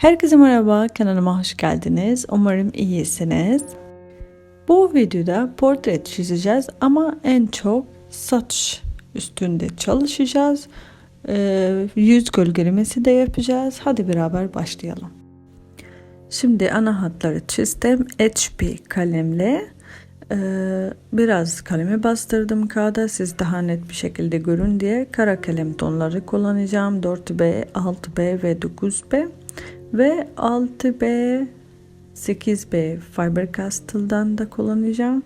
Herkese merhaba, kanalıma hoş geldiniz. Umarım iyisiniz. Bu videoda portre çizeceğiz ama en çok saç üstünde çalışacağız. Ee, yüz gölgelemesi de yapacağız. Hadi beraber başlayalım. Şimdi ana hatları çizdim. HB kalemle ee, biraz kalemi bastırdım kağıda siz daha net bir şekilde görün diye kara kalem tonları kullanacağım 4B, 6B ve 9B ve 6B 8B Fiber Castle'dan da kullanacağım.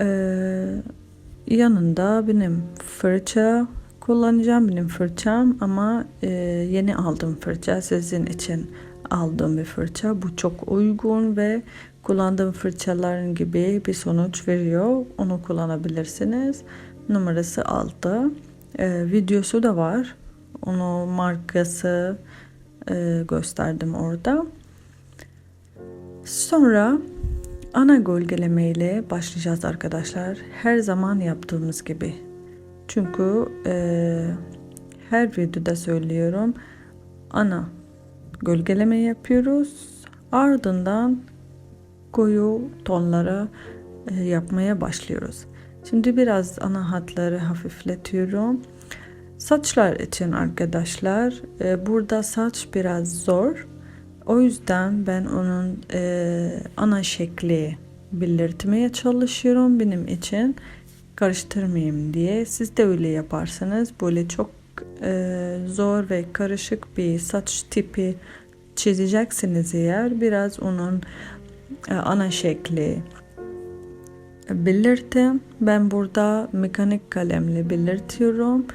Ee, yanında benim fırça kullanacağım. Benim fırçam ama e, yeni aldım fırça. Sizin için aldığım bir fırça. Bu çok uygun ve kullandığım fırçaların gibi bir sonuç veriyor. Onu kullanabilirsiniz. Numarası 6. Ee, videosu da var. Onu markası e, gösterdim orada. Sonra ana gölgeleme ile başlayacağız arkadaşlar. Her zaman yaptığımız gibi. Çünkü e, her videoda söylüyorum. Ana gölgeleme yapıyoruz. Ardından koyu tonları e, yapmaya başlıyoruz. Şimdi biraz ana hatları hafifletiyorum. Saçlar için arkadaşlar e, burada saç biraz zor. O yüzden ben onun e, ana şekli belirtmeye çalışıyorum benim için karıştırmayayım diye. Siz de öyle yaparsanız böyle çok e, zor ve karışık bir saç tipi çizeceksiniz eğer biraz onun e, ana şekli belirtin. Ben burada mekanik kalemle belirtiyorum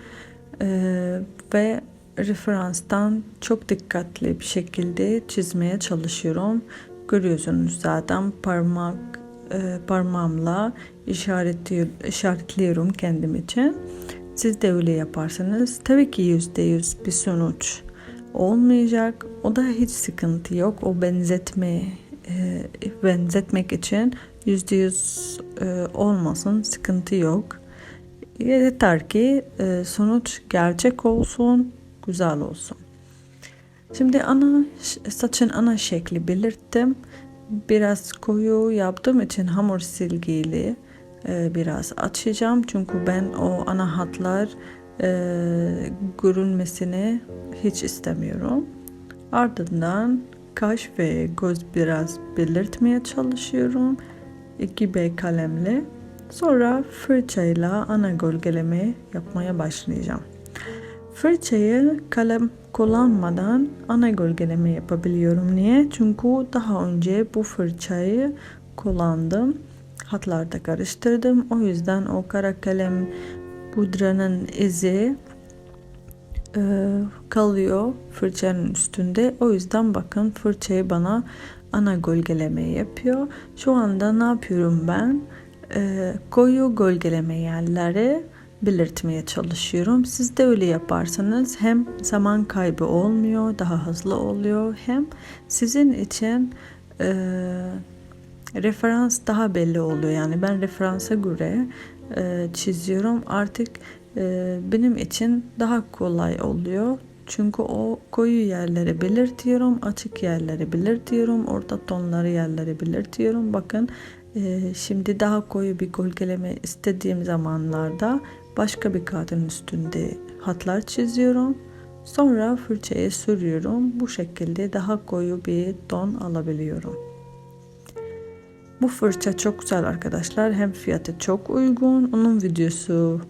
ee, ve referanstan çok dikkatli bir şekilde çizmeye çalışıyorum. Görüyorsunuz zaten parmak e, parmağımla işaretliyorum, işaretliyorum kendim için. Siz de öyle yaparsanız tabii ki yüzde yüz bir sonuç olmayacak. O da hiç sıkıntı yok. O benzetme e, benzetmek için yüzde yüz e, olmasın sıkıntı yok. Yeter ki e, sonuç gerçek olsun, güzel olsun. Şimdi ana saçın ana şekli belirttim. Biraz koyu yaptığım için hamur silgiyle biraz açacağım. Çünkü ben o ana hatlar e, görünmesini hiç istemiyorum. Ardından kaş ve göz biraz belirtmeye çalışıyorum. 2B kalemle. Sonra fırçayla ana gölgeleme yapmaya başlayacağım. Fırçayı kalem kullanmadan ana gölgeleme yapabiliyorum. Niye? Çünkü daha önce bu fırçayı kullandım. Hatlarda karıştırdım. O yüzden o kara kalem pudranın izi e, kalıyor fırçanın üstünde. O yüzden bakın fırçayı bana ana gölgeleme yapıyor. Şu anda ne yapıyorum ben? E, koyu gölgeleme yerleri belirtmeye çalışıyorum. Siz de öyle yaparsanız hem zaman kaybı olmuyor, daha hızlı oluyor hem sizin için e, referans daha belli oluyor. Yani ben referansa göre e, çiziyorum. Artık e, benim için daha kolay oluyor. Çünkü o koyu yerleri belirtiyorum, açık yerleri belirtiyorum, orta tonları yerleri belirtiyorum. Bakın şimdi daha koyu bir gölgeleme istediğim zamanlarda başka bir kağıdın üstünde hatlar çiziyorum. Sonra fırçaya sürüyorum. Bu şekilde daha koyu bir ton alabiliyorum. Bu fırça çok güzel arkadaşlar. Hem fiyatı çok uygun. Onun videosu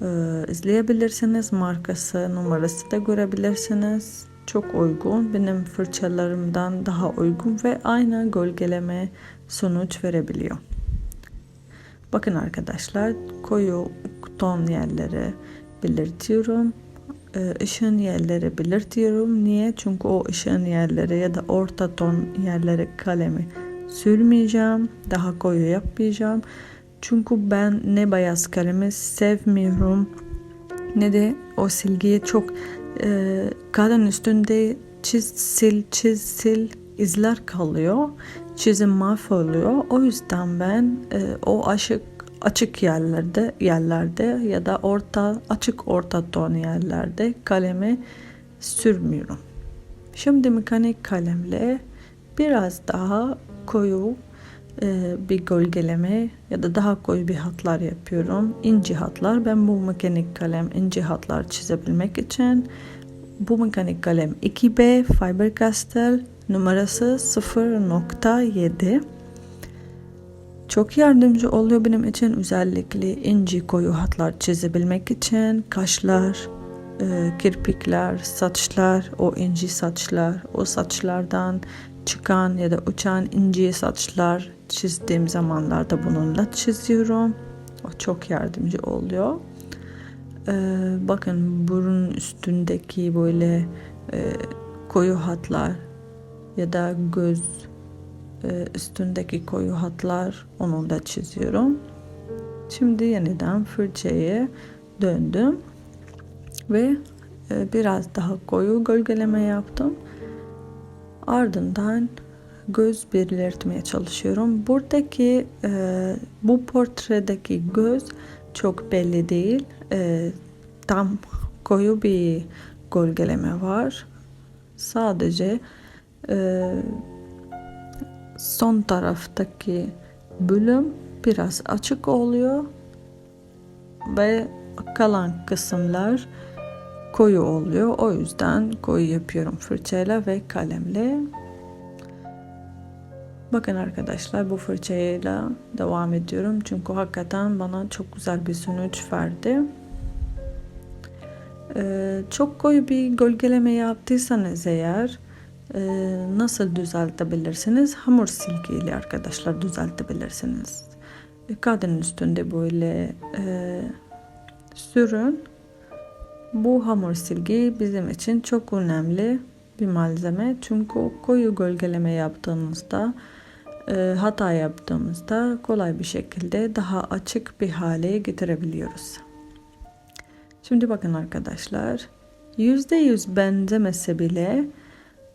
e, izleyebilirsiniz. Markası, numarası da görebilirsiniz. Çok uygun. Benim fırçalarımdan daha uygun ve aynı gölgeleme sonuç verebiliyor. Bakın arkadaşlar koyu ton yerleri belirtiyorum. Işığın yerleri belirtiyorum. Niye? Çünkü o ışığın yerleri ya da orta ton yerleri kalemi sürmeyeceğim. Daha koyu yapmayacağım. Çünkü ben ne beyaz kalemi sevmiyorum ne de o silgiyi çok e, kağıdın üstünde çiz sil çiz sil izler kalıyor. Çizim mahvoluyor. O yüzden ben e, o açık açık yerlerde yerlerde ya da orta açık orta ton yerlerde kalemi sürmüyorum. Şimdi mekanik kalemle biraz daha koyu e, bir gölgeleme ya da daha koyu bir hatlar yapıyorum. İnce hatlar. Ben bu mekanik kalem ince hatlar çizebilmek için bu mekanik kalem 2B Faber-Castell numarası 0.7 çok yardımcı oluyor benim için özellikle ince koyu hatlar çizebilmek için kaşlar, e, kirpikler, saçlar, o ince saçlar, o saçlardan çıkan ya da uçan ince saçlar çizdiğim zamanlarda bununla çiziyorum. O çok yardımcı oluyor. Ee, bakın burun üstündeki böyle e, koyu hatlar ya da göz e, üstündeki koyu hatlar onu da çiziyorum. Şimdi yeniden fırçayı döndüm ve e, biraz daha koyu gölgeleme yaptım. Ardından göz belirtmeye çalışıyorum. Buradaki e, bu portredeki göz çok belli değil. Tam koyu bir gölgeleme var. Sadece son taraftaki bölüm biraz açık oluyor ve kalan kısımlar koyu oluyor. O yüzden koyu yapıyorum fırçayla ve kalemle. Bakın arkadaşlar bu fırçayla devam ediyorum. Çünkü hakikaten bana çok güzel bir sonuç verdi. Ee, çok koyu bir gölgeleme yaptıysanız eğer nasıl düzeltebilirsiniz? Hamur silgiyle arkadaşlar düzeltebilirsiniz. E, kadının üstünde böyle e, sürün. Bu hamur silgi bizim için çok önemli bir malzeme. Çünkü koyu gölgeleme yaptığımızda e, hata yaptığımızda kolay bir şekilde daha açık bir hale getirebiliyoruz. Şimdi bakın arkadaşlar %100 benzemese bile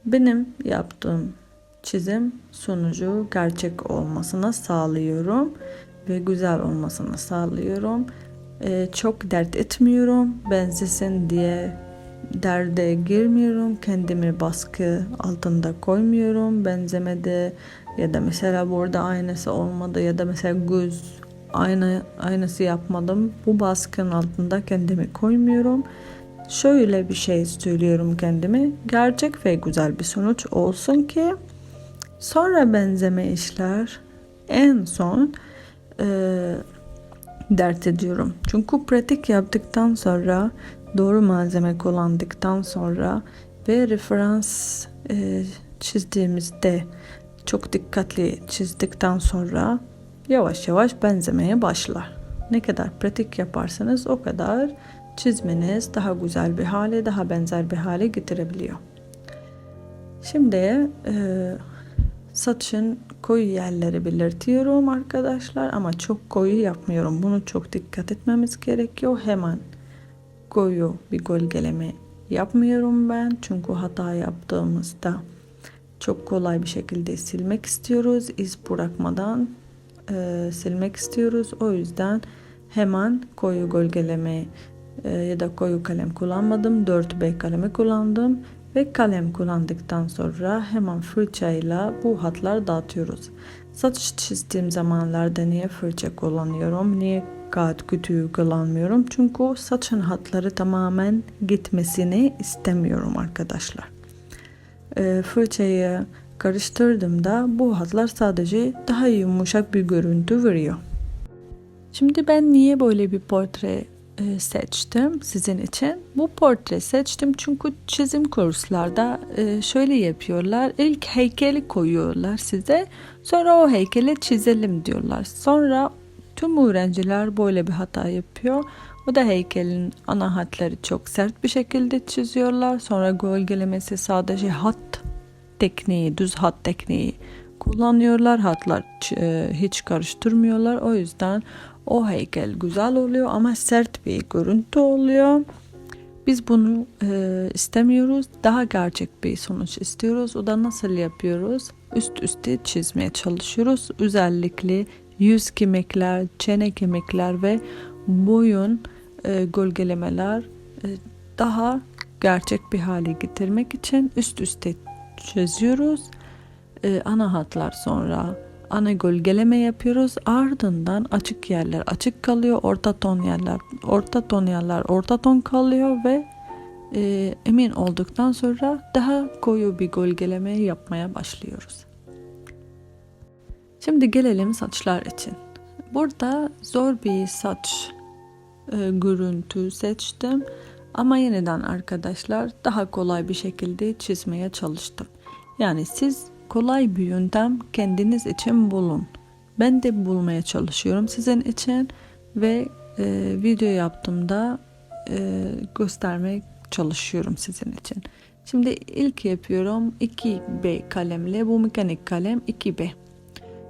benim yaptığım çizim sonucu gerçek olmasına sağlıyorum ve güzel olmasını sağlıyorum. Ee, çok dert etmiyorum benzesin diye derde girmiyorum. Kendimi baskı altında koymuyorum. Benzemede ya da mesela burada aynası olmadı ya da mesela göz aynı aynısı yapmadım. Bu baskının altında kendimi koymuyorum. Şöyle bir şey söylüyorum kendime. Gerçek ve güzel bir sonuç olsun ki sonra benzeme işler en son e, dert ediyorum. Çünkü pratik yaptıktan sonra doğru malzeme kullandıktan sonra ve referans e, çizdiğimizde çok dikkatli çizdikten sonra yavaş yavaş benzemeye başlar. Ne kadar pratik yaparsanız o kadar çizmeniz daha güzel bir hale, daha benzer bir hale getirebiliyor. Şimdi e, saçın koyu yerleri belirtiyorum arkadaşlar ama çok koyu yapmıyorum. Bunu çok dikkat etmemiz gerekiyor. Hemen koyu bir gölgeleme yapmıyorum ben. Çünkü hata yaptığımızda çok kolay bir şekilde silmek istiyoruz. iz bırakmadan e, silmek istiyoruz. O yüzden hemen koyu gölgeleme ya da koyu kalem kullanmadım. 4B kalemi kullandım ve kalem kullandıktan sonra hemen fırçayla bu hatlar dağıtıyoruz. Saç çizdiğim zamanlarda niye fırça kullanıyorum? Niye kağıt kütüğü kullanmıyorum? Çünkü saçın hatları tamamen gitmesini istemiyorum arkadaşlar. E, fırçayı karıştırdığımda bu hatlar sadece daha yumuşak bir görüntü veriyor. Şimdi ben niye böyle bir portre seçtim sizin için. Bu portre seçtim çünkü çizim kurslarda e, şöyle yapıyorlar. İlk heykeli koyuyorlar size. Sonra o heykeli çizelim diyorlar. Sonra tüm öğrenciler böyle bir hata yapıyor. O da heykelin ana hatları çok sert bir şekilde çiziyorlar. Sonra gölgelemesi sadece hat tekniği, düz hat tekniği kullanıyorlar. Hatlar e, hiç karıştırmıyorlar. O yüzden o heykel güzel oluyor ama sert bir görüntü oluyor. Biz bunu e, istemiyoruz. Daha gerçek bir sonuç istiyoruz. O da nasıl yapıyoruz? Üst üste çizmeye çalışıyoruz. Özellikle yüz kemikler, çene kemikler ve boyun e, gölgelemeler e, daha gerçek bir hale getirmek için üst üste çiziyoruz. Ee, ana hatlar sonra ana gölgeleme yapıyoruz. Ardından açık yerler açık kalıyor. Orta ton yerler orta ton yerler orta ton kalıyor ve e, emin olduktan sonra daha koyu bir gölgeleme yapmaya başlıyoruz. Şimdi gelelim saçlar için. Burada zor bir saç e, görüntü seçtim. Ama yeniden arkadaşlar daha kolay bir şekilde çizmeye çalıştım. Yani siz kolay bir yöntem kendiniz için bulun. Ben de bulmaya çalışıyorum sizin için ve e, video yaptığımda e, göstermeye çalışıyorum sizin için. Şimdi ilk yapıyorum 2B kalemle bu mekanik kalem 2B.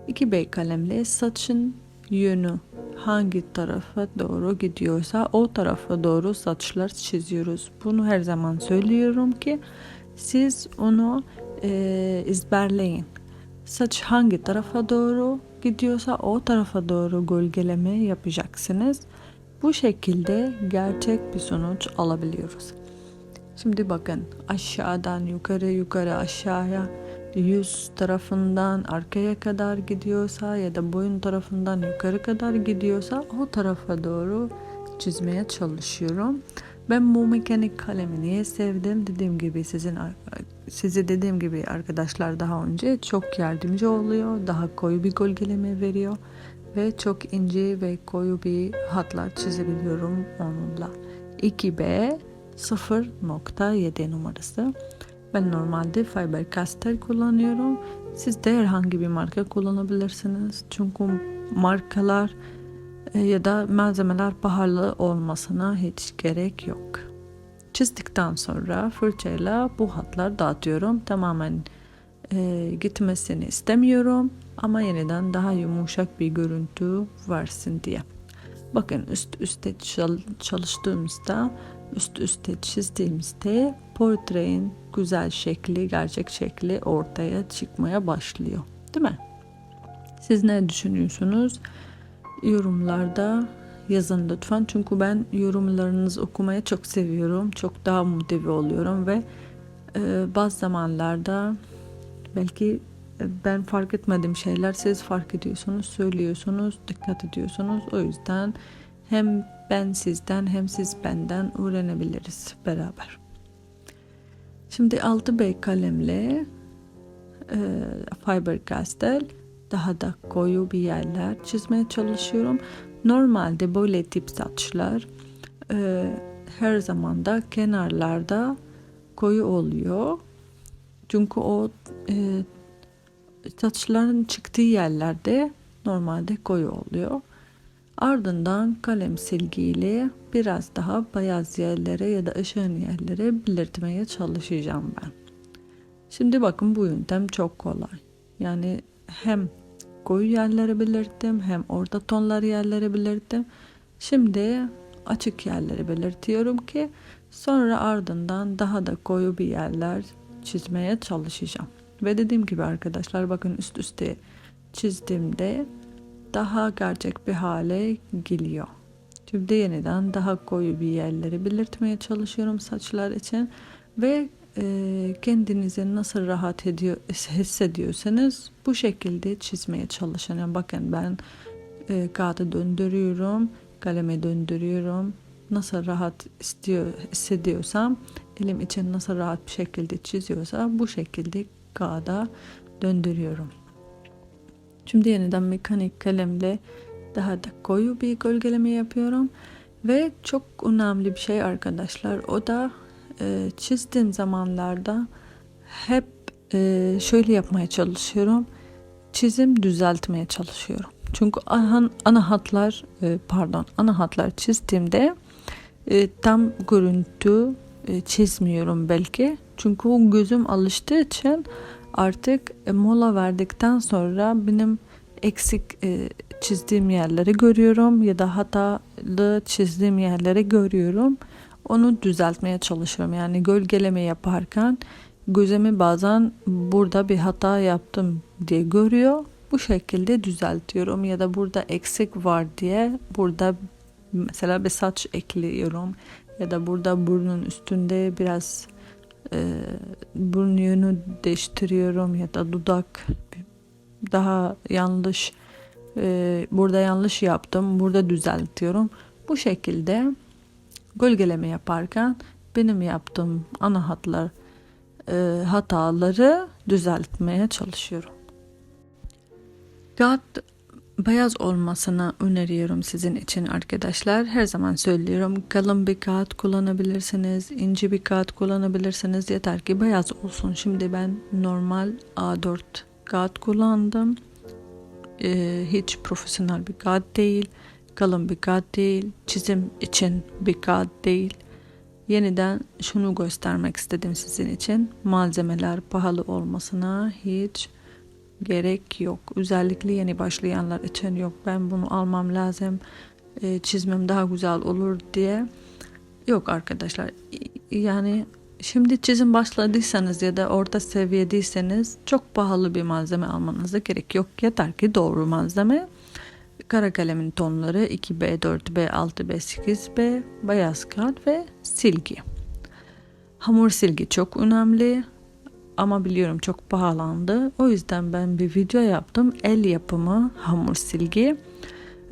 2B kalemle saçın yönü hangi tarafa doğru gidiyorsa o tarafa doğru saçlar çiziyoruz. Bunu her zaman söylüyorum ki siz onu e, ezberleyin. Saç hangi tarafa doğru gidiyorsa o tarafa doğru gölgeleme yapacaksınız. Bu şekilde gerçek bir sonuç alabiliyoruz. Şimdi bakın aşağıdan yukarı yukarı aşağıya yüz tarafından arkaya kadar gidiyorsa ya da boyun tarafından yukarı kadar gidiyorsa o tarafa doğru çizmeye çalışıyorum. Ben bu mekanik kalemi niye sevdim? Dediğim gibi sizin size dediğim gibi arkadaşlar daha önce çok yardımcı oluyor. Daha koyu bir gölgeleme veriyor ve çok ince ve koyu bir hatlar çizebiliyorum onunla. 2B 0.7 numarası. Ben normalde Faber Castell kullanıyorum. Siz de herhangi bir marka kullanabilirsiniz. Çünkü markalar ya da malzemeler pahalı olmasına hiç gerek yok. Çizdikten sonra fırçayla bu hatlar dağıtıyorum. Tamamen e, gitmesini istemiyorum ama yeniden daha yumuşak bir görüntü versin diye. Bakın üst üste çalıştığımızda üst üste çizdiğimizde portrenin güzel şekli, gerçek şekli ortaya çıkmaya başlıyor. Değil mi? Siz ne düşünüyorsunuz? Yorumlarda yazın lütfen. Çünkü ben yorumlarınızı okumaya çok seviyorum. Çok daha motive oluyorum ve e, bazı zamanlarda belki ben fark etmediğim şeyler siz fark ediyorsunuz, söylüyorsunuz, dikkat ediyorsunuz. O yüzden hem ben sizden hem siz benden öğrenebiliriz beraber. Şimdi 6B kalemle e, Faber Castell daha da koyu bir yerler çizmeye çalışıyorum. Normalde böyle tip saçlar e, her zaman da kenarlarda koyu oluyor. Çünkü o e, saçların çıktığı yerlerde normalde koyu oluyor. Ardından kalem silgiyle biraz daha beyaz yerlere ya da ışığın yerlere belirtmeye çalışacağım ben. Şimdi bakın bu yöntem çok kolay. Yani hem koyu yerleri belirttim hem orta tonları yerlere belirttim. Şimdi açık yerleri belirtiyorum ki sonra ardından daha da koyu bir yerler çizmeye çalışacağım. Ve dediğim gibi arkadaşlar bakın üst üste çizdiğimde daha gerçek bir hale geliyor. Şimdi yeniden daha koyu bir yerleri belirtmeye çalışıyorum saçlar için ve kendinizi nasıl rahat ediyor, hissediyorsanız bu şekilde çizmeye çalışın. Yani bakın ben e, kağıdı döndürüyorum, kaleme döndürüyorum. Nasıl rahat istiyor, hissediyorsam elim için nasıl rahat bir şekilde çiziyorsa bu şekilde kağıda döndürüyorum. Şimdi yeniden mekanik kalemle daha da koyu bir gölgeleme yapıyorum. Ve çok önemli bir şey arkadaşlar o da e, çizdiğim zamanlarda hep e, şöyle yapmaya çalışıyorum. Çizim düzeltmeye çalışıyorum. Çünkü ana, ana hatlar e, pardon ana hatlar çizdiğimde e, tam görüntü e, çizmiyorum belki. Çünkü o gözüm alıştığı için artık e, mola verdikten sonra benim eksik e, çizdiğim yerleri görüyorum ya da hatalı çizdiğim yerleri görüyorum. Onu düzeltmeye çalışıyorum. Yani gölgeleme yaparken gözemi bazen burada bir hata yaptım diye görüyor. Bu şekilde düzeltiyorum ya da burada eksik var diye burada mesela bir saç ekliyorum ya da burada burnun üstünde biraz e, burun yönü değiştiriyorum ya da dudak daha yanlış e, burada yanlış yaptım burada düzeltiyorum bu şekilde gölgeleme yaparken benim yaptığım ana hatlar e, hataları düzeltmeye çalışıyorum. Kağıt beyaz olmasını öneriyorum sizin için arkadaşlar. Her zaman söylüyorum kalın bir kağıt kullanabilirsiniz, ince bir kağıt kullanabilirsiniz. Yeter ki beyaz olsun. Şimdi ben normal A4 kağıt kullandım. Ee, hiç profesyonel bir kağıt değil, kalın bir kağıt değil, çizim için bir kağıt değil. Yeniden şunu göstermek istedim sizin için. Malzemeler pahalı olmasına hiç gerek yok. Özellikle yeni başlayanlar için yok. Ben bunu almam lazım. E, çizmem daha güzel olur diye. Yok arkadaşlar. Yani şimdi çizim başladıysanız ya da orta seviyedeyseniz çok pahalı bir malzeme almanıza gerek yok. Yeter ki doğru malzeme. Kara kalemin tonları 2B, 4B, 6B, 8B, beyaz kağıt ve silgi. Hamur silgi çok önemli ama biliyorum çok pahalandı. O yüzden ben bir video yaptım. El yapımı hamur silgi.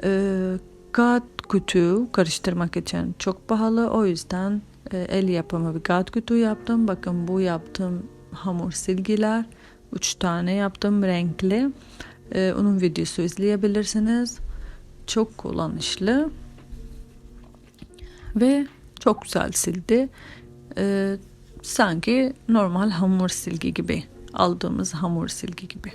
Ee, kağıt kütüğü karıştırmak için çok pahalı. O yüzden e, el yapımı bir kağıt kütüğü yaptım. Bakın bu yaptığım hamur silgiler. Üç tane yaptım renkli. Ee, onun videosu izleyebilirsiniz. Çok kullanışlı. Ve çok güzel sildi. Ee, sanki normal hamur silgi gibi aldığımız hamur silgi gibi.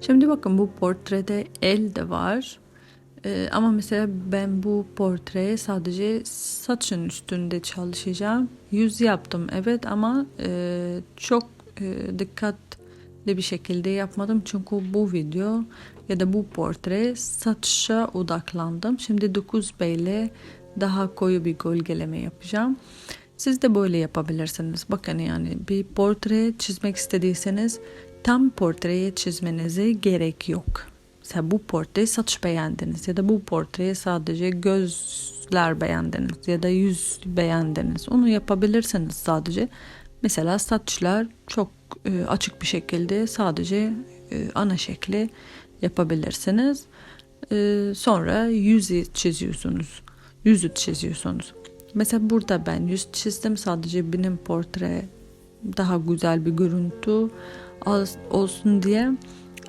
Şimdi bakın bu portrede el de var. Ee, ama mesela ben bu portreye sadece saçın üstünde çalışacağım. Yüz yaptım evet ama e, çok e, dikkatli bir şekilde yapmadım. Çünkü bu video ya da bu portre saça odaklandım. Şimdi 9B ile daha koyu bir gölgeleme yapacağım. Siz de böyle yapabilirsiniz. Bakın yani bir portre çizmek istediyseniz tam portreyi çizmenize gerek yok. Mesela bu portre saç beğendiniz ya da bu portreye sadece gözler beğendiniz ya da yüz beğendiniz. Onu yapabilirsiniz sadece. Mesela saçlar çok e, açık bir şekilde sadece e, ana şekli yapabilirsiniz. E, sonra yüzü çiziyorsunuz. Yüzü çiziyorsunuz. Mesela burada ben yüz çizdim. Sadece benim portre daha güzel bir görüntü olsun diye.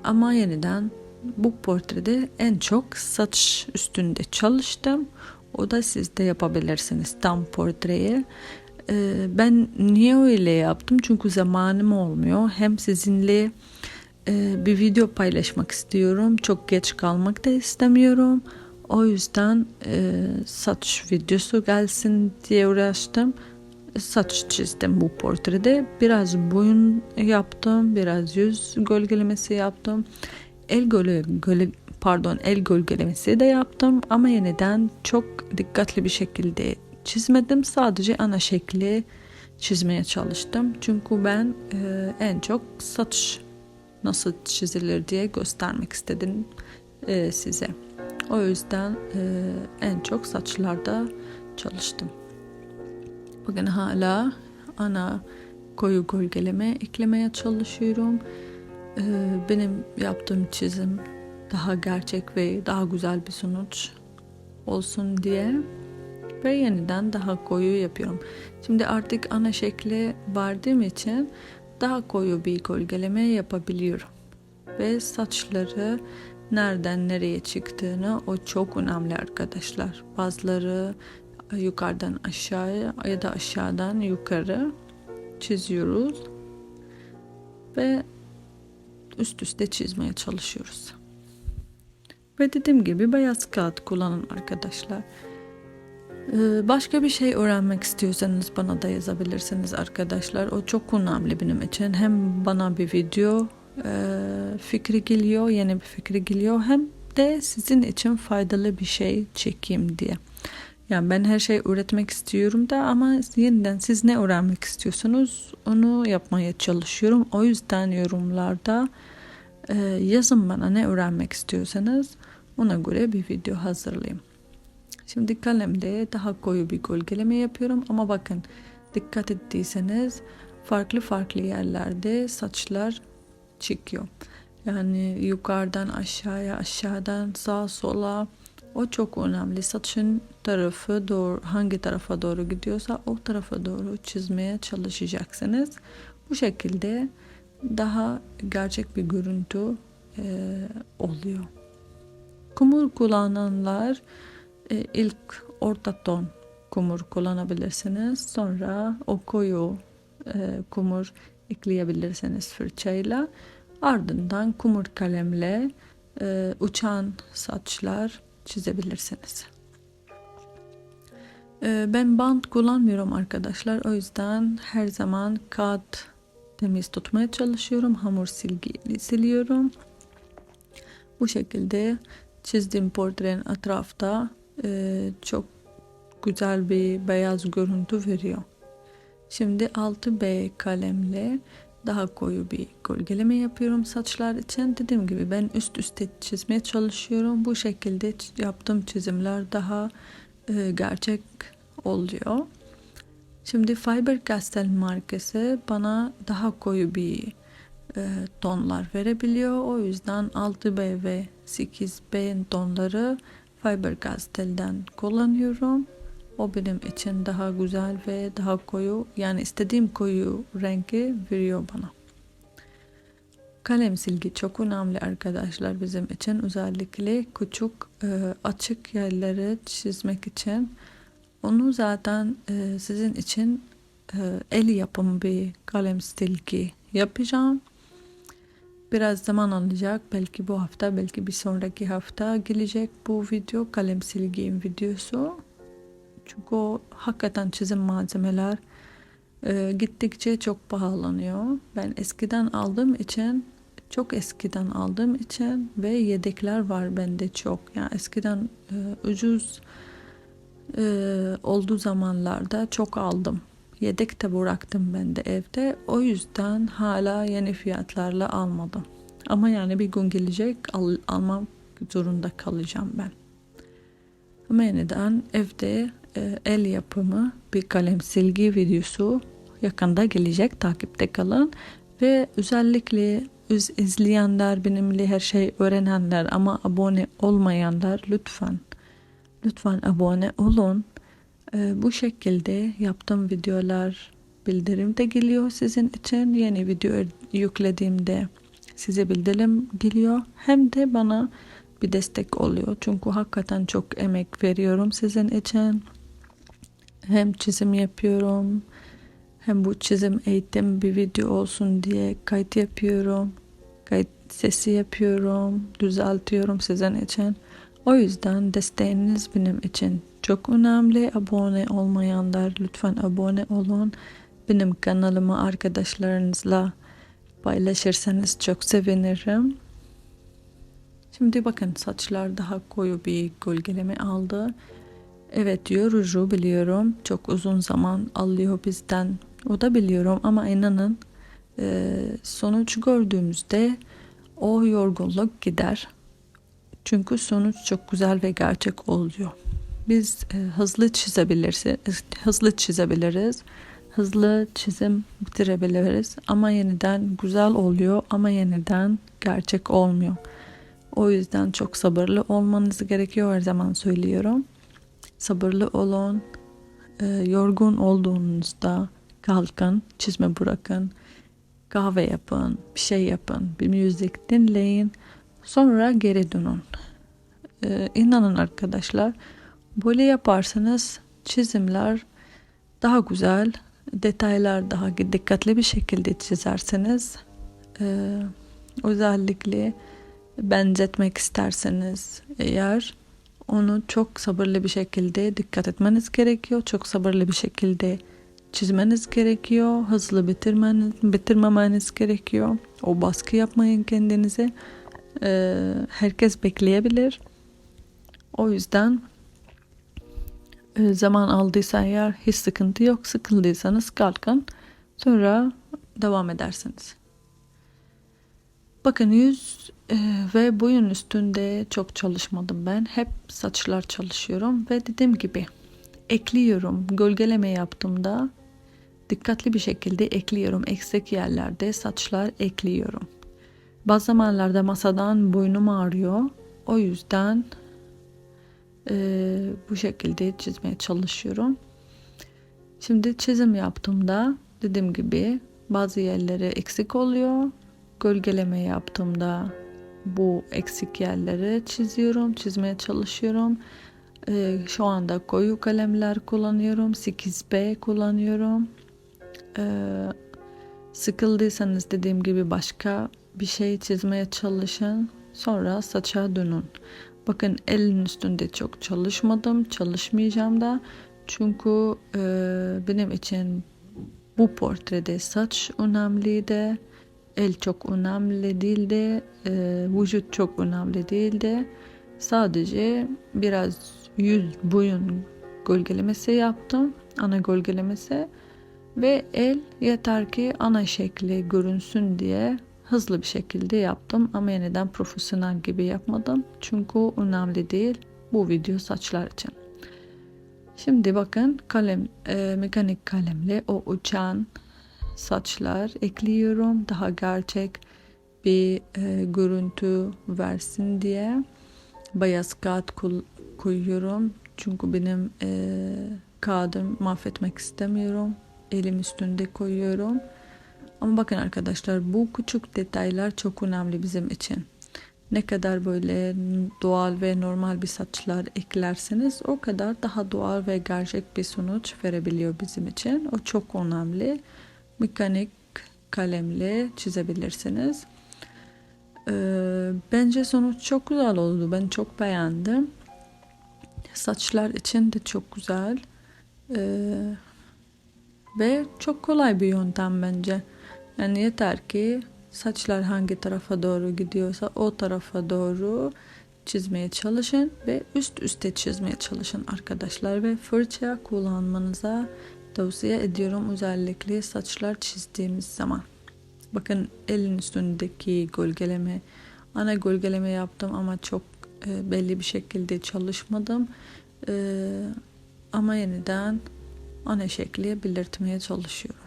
Ama yeniden bu portrede en çok saç üstünde çalıştım. O da siz de yapabilirsiniz tam portreyi. Ee, ben niye öyle yaptım? Çünkü zamanım olmuyor. Hem sizinle e, bir video paylaşmak istiyorum. Çok geç kalmak da istemiyorum. O yüzden e, saç videosu gelsin diye uğraştım. Saç çizdim bu portrede. Biraz boyun yaptım, biraz yüz gölgelemesi yaptım. El gölge, göle, pardon el gölgelemesi de yaptım ama yeniden çok dikkatli bir şekilde çizmedim. Sadece ana şekli çizmeye çalıştım. Çünkü ben e, en çok saç nasıl çizilir diye göstermek istedim e, size. O yüzden e, en çok saçlarda çalıştım. Bugün hala ana koyu gölgeleme eklemeye çalışıyorum. E, benim yaptığım çizim daha gerçek ve daha güzel bir sonuç olsun diye ve yeniden daha koyu yapıyorum. Şimdi artık ana şekli vardığım için daha koyu bir gölgeleme yapabiliyorum. Ve saçları nereden nereye çıktığını o çok önemli arkadaşlar. Bazıları yukarıdan aşağıya ya da aşağıdan yukarı çiziyoruz ve üst üste çizmeye çalışıyoruz. Ve dediğim gibi beyaz kağıt kullanın arkadaşlar. Ee, başka bir şey öğrenmek istiyorsanız bana da yazabilirsiniz arkadaşlar. O çok önemli benim için. Hem bana bir video e, fikri geliyor, yeni bir fikri geliyor. Hem de sizin için faydalı bir şey çekeyim diye. Yani ben her şeyi öğretmek istiyorum da ama yeniden siz ne öğrenmek istiyorsunuz onu yapmaya çalışıyorum. O yüzden yorumlarda e, yazın bana ne öğrenmek istiyorsanız ona göre bir video hazırlayayım. Şimdi kalemde daha koyu bir gölgeleme yapıyorum ama bakın dikkat ettiyseniz farklı farklı yerlerde saçlar çıkıyor. Yani yukarıdan aşağıya, aşağıdan sağa sola o çok önemli. Saçın tarafı doğru, hangi tarafa doğru gidiyorsa o tarafa doğru çizmeye çalışacaksınız. Bu şekilde daha gerçek bir görüntü e, oluyor. Kumur kullananlar e, ilk orta ton kumur kullanabilirsiniz. Sonra o koyu e, kumur ekleyebilirsiniz fırçayla. Ardından kumur kalemle e, uçan saçlar çizebilirsiniz. E, ben bant kullanmıyorum arkadaşlar. O yüzden her zaman kağıt temiz tutmaya çalışıyorum. Hamur silgiyle siliyorum. Bu şekilde çizdiğim portrenin etrafta e, çok güzel bir beyaz görüntü veriyor. Şimdi 6B kalemle daha koyu bir gölgeleme yapıyorum saçlar için. Dediğim gibi ben üst üste çizmeye çalışıyorum. Bu şekilde yaptığım çizimler daha e, gerçek oluyor. Şimdi Faber Castell markası bana daha koyu bir e, tonlar verebiliyor. O yüzden 6B ve 8B tonları Faber Castell'den kullanıyorum. O benim için daha güzel ve daha koyu yani istediğim koyu rengi veriyor bana. Kalem silgi çok önemli arkadaşlar bizim için özellikle küçük e, açık yerleri çizmek için. Onu zaten e, sizin için e, el yapımı bir kalem silgi yapacağım. Biraz zaman alacak. Belki bu hafta, belki bir sonraki hafta gelecek bu video kalem silgim videosu. Çünkü o hakikaten çizim malzemeler e, gittikçe çok pahalanıyor. Ben eskiden aldığım için çok eskiden aldığım için ve yedekler var bende çok. Yani eskiden e, ucuz e, olduğu zamanlarda çok aldım. Yedek de bıraktım ben de evde. O yüzden hala yeni fiyatlarla almadım. Ama yani bir gün gelecek al, almam zorunda kalacağım ben. Ama yeniden evde e, el yapımı bir kalem silgi videosu yakında gelecek. Takipte kalın. Ve özellikle öz izleyenler, benimle her şey öğrenenler ama abone olmayanlar lütfen lütfen abone olun. E, bu şekilde yaptığım videolar bildirim de geliyor sizin için. Yeni video yüklediğimde size bildirim geliyor. Hem de bana bir destek oluyor. Çünkü hakikaten çok emek veriyorum sizin için. Hem çizim yapıyorum. Hem bu çizim eğitim bir video olsun diye kayıt yapıyorum. Kayıt sesi yapıyorum. Düzeltiyorum sizin için. O yüzden desteğiniz benim için çok önemli. Abone olmayanlar lütfen abone olun. Benim kanalımı arkadaşlarınızla paylaşırsanız çok sevinirim. Şimdi bakın saçlar daha koyu bir gölgeleme aldı. Evet yorucu biliyorum. Çok uzun zaman alıyor bizden. O da biliyorum ama inanın sonuç gördüğümüzde o yorgunluk gider. Çünkü sonuç çok güzel ve gerçek oluyor. Biz e, hızlı çizebiliriz, hızlı çizebiliriz, hızlı çizim bitirebiliriz ama yeniden güzel oluyor ama yeniden gerçek olmuyor. O yüzden çok sabırlı olmanız gerekiyor her zaman söylüyorum. Sabırlı olun. E, yorgun olduğunuzda kalkın, çizme bırakın. Kahve yapın, bir şey yapın, bir müzik dinleyin. Sonra geri dönün. E, inanın arkadaşlar böyle yaparsanız çizimler daha güzel, detaylar daha dikkatli bir şekilde çizerseniz e, özellikle benzetmek isterseniz eğer onu çok sabırlı bir şekilde dikkat etmeniz gerekiyor. Çok sabırlı bir şekilde çizmeniz gerekiyor. Hızlı bitirmeniz, bitirmemeniz gerekiyor. O baskı yapmayın kendinize. Ee, herkes bekleyebilir. O yüzden e, zaman aldıysa eğer hiç sıkıntı yok. Sıkıldıysanız kalkın. Sonra devam edersiniz. Bakın yüz Ee, ve boyun üstünde çok çalışmadım ben. Hep saçlar çalışıyorum ve dediğim gibi ekliyorum. Gölgeleme yaptığımda dikkatli bir şekilde ekliyorum. Eksik yerlerde saçlar ekliyorum. Bazı zamanlarda masadan boynum ağrıyor. O yüzden e, bu şekilde çizmeye çalışıyorum. Şimdi çizim yaptığımda dediğim gibi bazı yerleri eksik oluyor. Gölgeleme yaptığımda bu eksik yerleri çiziyorum, çizmeye çalışıyorum. Ee, şu anda koyu kalemler kullanıyorum, 8B kullanıyorum. Ee, sıkıldıysanız dediğim gibi başka bir şey çizmeye çalışın. Sonra saça dönün. Bakın elin üstünde çok çalışmadım, çalışmayacağım da. Çünkü e, benim için bu portrede saç önemliydi. El çok önemli değildi. E, vücut çok önemli değildi. Sadece biraz yüz boyun gölgelemesi yaptım. Ana gölgelemesi. Ve el yeter ki ana şekli görünsün diye hızlı bir şekilde yaptım. Ama yeniden profesyonel gibi yapmadım. Çünkü önemli değil. Bu video saçlar için. Şimdi bakın kalem e, mekanik kalemle o uçan saçlar ekliyorum. Daha gerçek bir e, görüntü versin diye beyaz kağıt koyuyorum. Çünkü benim e, kağıdım mahvetmek istemiyorum. Elim üstünde koyuyorum. Ama bakın arkadaşlar bu küçük detaylar çok önemli bizim için ne kadar böyle doğal ve normal bir saçlar eklerseniz o kadar daha doğal ve gerçek bir sonuç verebiliyor bizim için. O çok önemli. Mekanik kalemle çizebilirsiniz. Ee, bence sonuç çok güzel oldu. Ben çok beğendim. Saçlar için de çok güzel. Ee, ve çok kolay bir yöntem bence. Yani yeter ki Saçlar hangi tarafa doğru gidiyorsa o tarafa doğru çizmeye çalışın ve üst üste çizmeye çalışın arkadaşlar ve fırça kullanmanıza tavsiye ediyorum özellikle saçlar çizdiğimiz zaman. Bakın elin üstündeki gölgeleme ana gölgeleme yaptım ama çok e, belli bir şekilde çalışmadım. E, ama yeniden ana şekli belirtmeye çalışıyorum.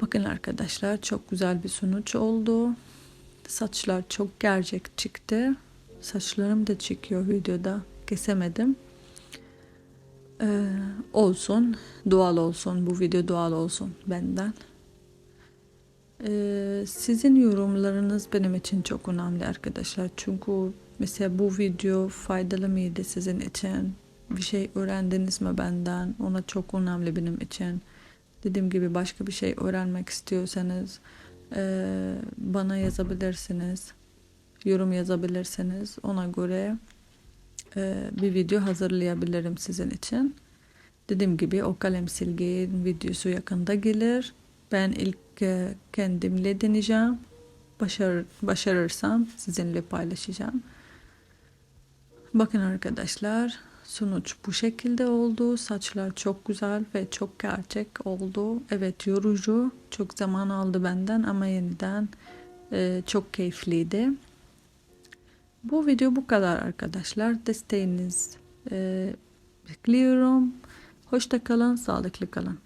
Bakın arkadaşlar çok güzel bir sonuç oldu. Saçlar çok gerçek çıktı. Saçlarım da çıkıyor videoda. Kesemedim. Ee, olsun. Doğal olsun. Bu video doğal olsun benden. Ee, sizin yorumlarınız benim için çok önemli arkadaşlar. Çünkü mesela bu video faydalı mıydı sizin için? Bir şey öğrendiniz mi benden? Ona çok önemli benim için. Dediğim gibi başka bir şey öğrenmek istiyorsanız e, bana yazabilirsiniz. Yorum yazabilirsiniz. Ona göre e, bir video hazırlayabilirim sizin için. Dediğim gibi o kalem silgi videosu yakında gelir. Ben ilk e, kendimle deneyeceğim. Başarır, başarırsam sizinle paylaşacağım. Bakın arkadaşlar Sonuç bu şekilde oldu. Saçlar çok güzel ve çok gerçek oldu. Evet yorucu. Çok zaman aldı benden ama yeniden e, çok keyifliydi. Bu video bu kadar arkadaşlar. Desteğiniz e, bekliyorum. Hoşça kalın, sağlıklı kalın.